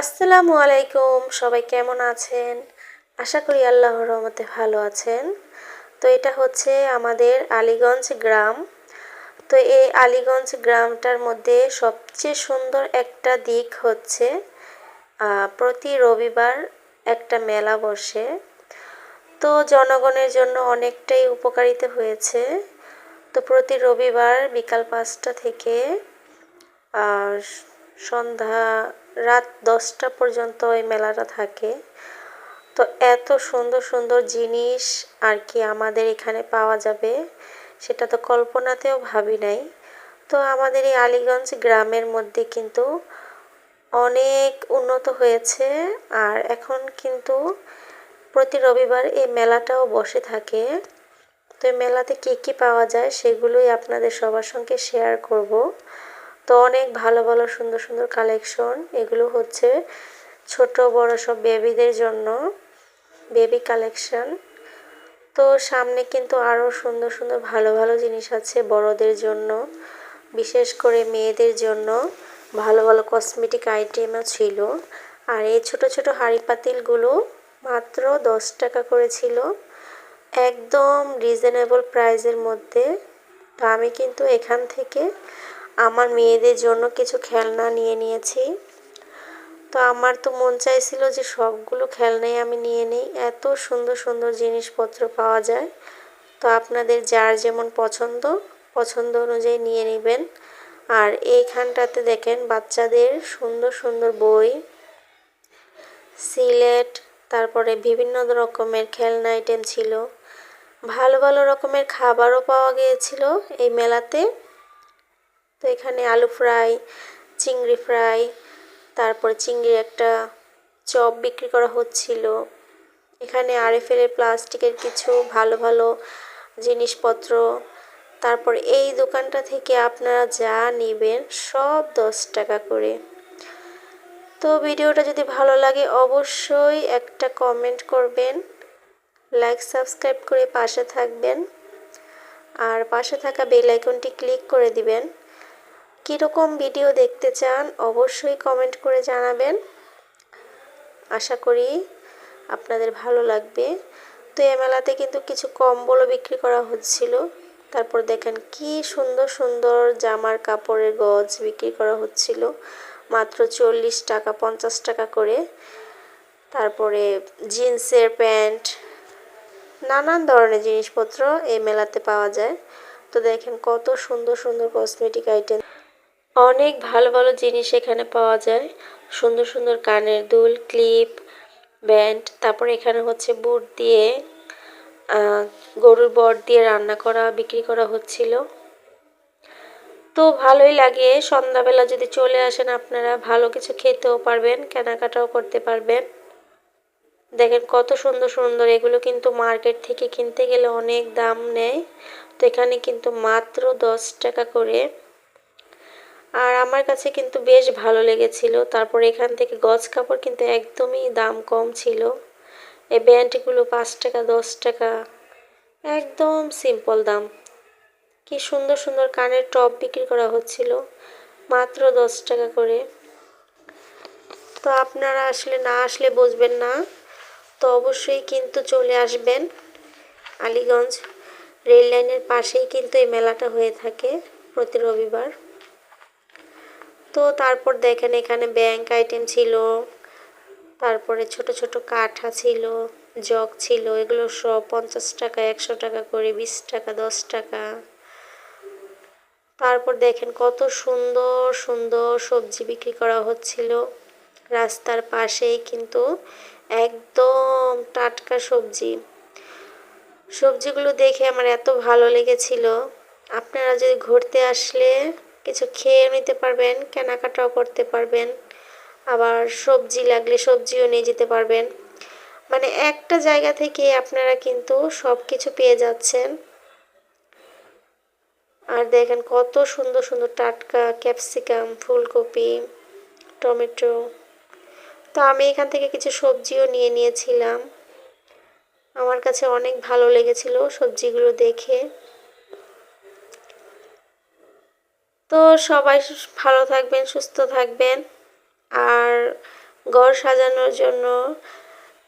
আসসালামু আলাইকুম, সবাই কেমন আছেন? আশা করি আল্লাহর রহমতে ভালো আছেন। তো এটা হচ্ছে আমাদের আলীগঞ্জ গ্রাম। তো এই আলীগঞ্জ গ্রামটার মধ্যে সবচেয়ে সুন্দর একটা দিক হচ্ছে প্রতি রবিবার একটা মেলা বসে। তো জনগণের জন্য অনেকটাই উপকারিতা হয়েছে। তো প্রতি রবিবার বিকাল পাঁচটা থেকে সন্ধ্যা রাত দশটা পর্যন্ত ওই মেলাটা থাকে। তো এত সুন্দর সুন্দর জিনিস আর কি আমাদের এখানে পাওয়া যাবে, সেটা তো কল্পনাতেও ভাবি নাই। তো আমাদের এই আলিগঞ্জ গ্রামের মধ্যে কিন্তু অনেক উন্নত হয়েছে আর এখন কিন্তু প্রতি রবিবার এই মেলাটাও বসে থাকে। তো এই মেলাতে কী কী পাওয়া যায় সেগুলোই আপনাদের সবার সঙ্গে শেয়ার করব। তো অনেক ভালো ভালো, সুন্দর সুন্দর কালেকশন এগুলো হচ্ছে ছোট, বড় সব বেবিদের জন্য বেবি কালেকশন তো সামনে কিন্তু আরও সুন্দর সুন্দর ভালো ভালো জিনিস আছে বড়দের জন্য, বিশেষ করে মেয়েদের জন্য। ভালো ভালো কসমেটিক আইটেমও ছিল। আর এই ছোট ছোট হাঁড়ি পাতিলগুলো মাত্র দশ টাকা করে ছিল। একদম রিজনেবল প্রাইসের মধ্যে। তো আমি কিন্তু এখান থেকে আমার মেয়েদের জন্য কিছু খেলনা নিয়ে নিয়েছি। তো আমার তো মন চাইছিল যে সবগুলো খেলনাই আমি নিয়ে নিই। এত সুন্দর সুন্দর জিনিসপত্র পাওয়া যায়। তো আপনাদের যার যেমন পছন্দ পছন্দ অনুযায়ী নিয়ে নেবেন। আর এইখানটাতে দেখেন বাচ্চাদের সুন্দর সুন্দর বই, সিলেট, তারপরে বিভিন্ন রকমের খেলনা আইটেম ছিল। ভালো ভালো রকমের খাবারও পাওয়া গিয়েছিল এই মেলাতে। তো এখানে আলু ফ্রাই, চিংড়ি ফ্রাই, তারপর চিংড়ির একটা চপ বিক্রি করা হচ্ছিল। এখানে আরএফএল প্লাস্টিকের কিছু ভালো ভালো জিনিসপত্র। তারপর এই দোকানটা থেকে আপনারা যা নেবেন সব দশ টাকা করে। তো ভিডিওটা যদি ভালো লাগে অবশ্যই একটা কমেন্ট করবেন, লাইক, সাবস্ক্রাইব করে পাশে থাকবেন। আর পাশে থাকা বেল আইকনটি ক্লিক করে দিবেন। কীরকম ভিডিও দেখতে চান, অবশ্যই কমেন্ট করে জানাবেন। আশা করি আপনাদের ভালো লাগবে। তো এ মেলাতে কিন্তু কিছু কম্বলও বিক্রি করা হচ্ছিল। তারপর দেখেন কি সুন্দর সুন্দর জামার কাপড়ের গজ বিক্রি করা হচ্ছিল। মাত্র চল্লিশ টাকা, পঞ্চাশ টাকা করে। তারপরে জিন্সের প্যান্ট, নানান ধরনের জিনিসপত্র এই মেলাতে পাওয়া যায়। তো দেখেন কত সুন্দর সুন্দর কসমেটিক আইটেম অনেক ভালো ভালো জিনিস এখানে পাওয়া যায়। সুন্দর সুন্দর কানের দুল, ক্লিপ, ব্যান্ড, তারপর এখানে হচ্ছে বুট দিয়ে গরুর বট দিয়ে রান্না করা, বিক্রি করা হচ্ছিল। তো ভালোই লাগে, সন্ধ্যাবেলা যদি চলে আসেন আপনারা, ভালো কিছু খেতেও পারবেন, কেনাকাটাও করতে পারবেন। দেখেন কত সুন্দর সুন্দর, এগুলো কিন্তু মার্কেট থেকে কিনতে গেলে অনেক দাম নেয়। তো এখানে কিন্তু মাত্র দশ টাকা করে আর আমার কাছে কিন্তু বেশ ভালো লেগেছিল। তারপর এখান থেকে গজ কাপড় কিন্তু একদমই দাম কম ছিল। এই ব্যান্ডগুলো পাঁচ টাকা, দশ টাকা, একদম সিম্পল দাম। কি সুন্দর সুন্দর কানের টপ বিক্রি করা হচ্ছিল, মাত্র দশ টাকা করে। তো আপনারা আসলে না আসলে বুঝবেন না, তো অবশ্যই কিন্তু চলে আসবেন আলিগঞ্জ রেল লাইনের পাশেই কিন্তু এই মেলাটা হয়ে থাকে প্রতি রবিবার। তো তারপর দেখেন এখানে ব্যাংক আইটেম ছিল, তারপরে ছোট ছোট কাঠা ছিল, জগ ছিল, এগুলো সব পঞ্চাশ টাকা, একশো টাকা করে, বিশ টাকা, দশ টাকা। তারপর দেখেন কত সুন্দর সুন্দর সবজি বিক্রি করা হচ্ছিল। রাস্তার পাশেই কিন্তু একদম টাটকা সবজি। সবজিগুলো দেখে আমার এত ভালো লেগেছিল। আপনারা যদি ঘুরতে আসলে কিছু খেয়ে নিতে পারবেন, কেনাকাটাও করতে পারবেন, আবার সবজি লাগলে সবজিও নিয়ে যেতে পারবেন। মানে একটা জায়গা থেকে আপনারা কিন্তু সব কিছু পেয়ে যাচ্ছেন। আর দেখেন কত সুন্দর সুন্দর টাটকা ক্যাপসিকাম, ফুলকপি, টমেটো। তো আমি এখান থেকে কিছু সবজিও নিয়ে নিয়েছিলাম। আমার কাছে অনেক ভালো লেগেছিল সবজিগুলো দেখে। তো সবাই ভালো থাকবেন, সুস্থ থাকবেন। আর ঘর সাজানোর জন্য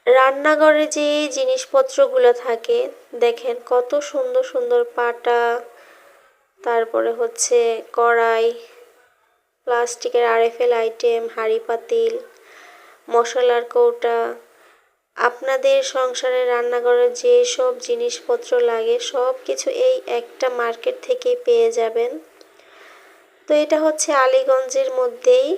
রান্নাঘরে যে জিনিসপত্রগুলো থাকে, দেখেন কত সুন্দর সুন্দর পাটা, তারপরে হচ্ছে কড়াই, প্লাস্টিকের আরএফএল আইটেম, হাঁড়ি পাতিল, মশলার কৌটা। আপনাদের সংসারে রান্নাঘরে যে সব জিনিসপত্র লাগে সব কিছু এই একটা মার্কেট থেকেই পেয়ে যাবেন। তো এটা হচ্ছে আলীগঞ্জের মধ্যেই